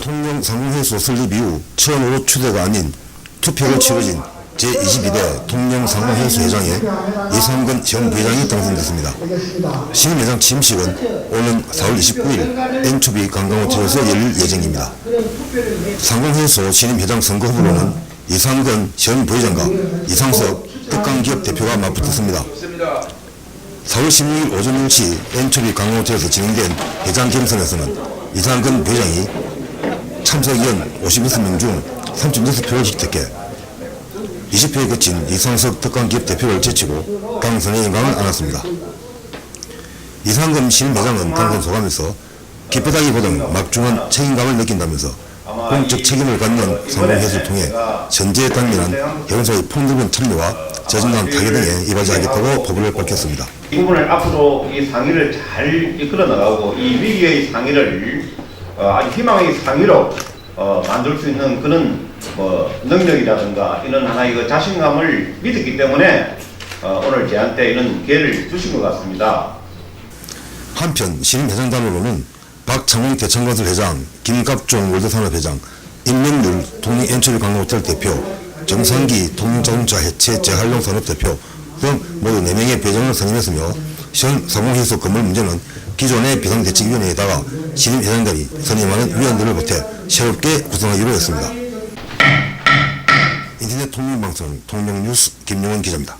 통영 상공회수 설립 이후 처음으로 추대가 아닌 투표를 치러진 제22대 통영 상공회수 회장에 이상근 전 회장이 당선됐습니다. 신임 회장 취임식은 오는 4월 29일 엔초비 관광호텔에서 열릴 예정입니다. 상공회수 신임 회장 선거 후보로는 이상근 전 부회장과 이상석 특강기업 대표가 맞붙었습니다. 4월 16일 오전 10시 엔초비 강호호텔에서 진행된 회장 경선에서는 이상근 부회장이 참석위원 56명 중 3.6표를 획득해 20표에 그친 이상석 특강기업 대표를 제치고 당선에 영광을 안았습니다. 이상금 신임 회장은 당선 소감에서 기쁘다기보다는 막중한 책임감을 느낀다면서 공적 책임을 갖는 상공회수를 통해 전제에 당면한 현소의 폭넓은 참여와 재정당 타개 등에 이바지하겠다고 포부를 밝혔습니다. 이 부분을 앞으로 이 상의를 잘 이끌어 나가고 이 위기의 상의를 어, 아주 희망의 상의로 어, 만들 수 있는 그런 뭐 능력이라든가 이런 하나의 그 자신감을 믿었기 때문에 어, 오늘 제한테 이런 기회를 주신 것 같습니다. 한편 신임 회장단으로는 박창웅 대창건설 회장, 김갑종 월드산업 회장, 임명률 통영 엔초리 관광호텔 대표, 정상기 통영자동차 해체 재활용 산업 대표 등 모두 4명의 배정을 선임했으며 현 상공회수 건물 문제는 기존의 비상대책위원회에다가 신임 회장들이 선임하는 위원들을 보태 새롭게 구성하기로 했습니다. 인터넷 통일방송 통영뉴스 김용원 기자입니다.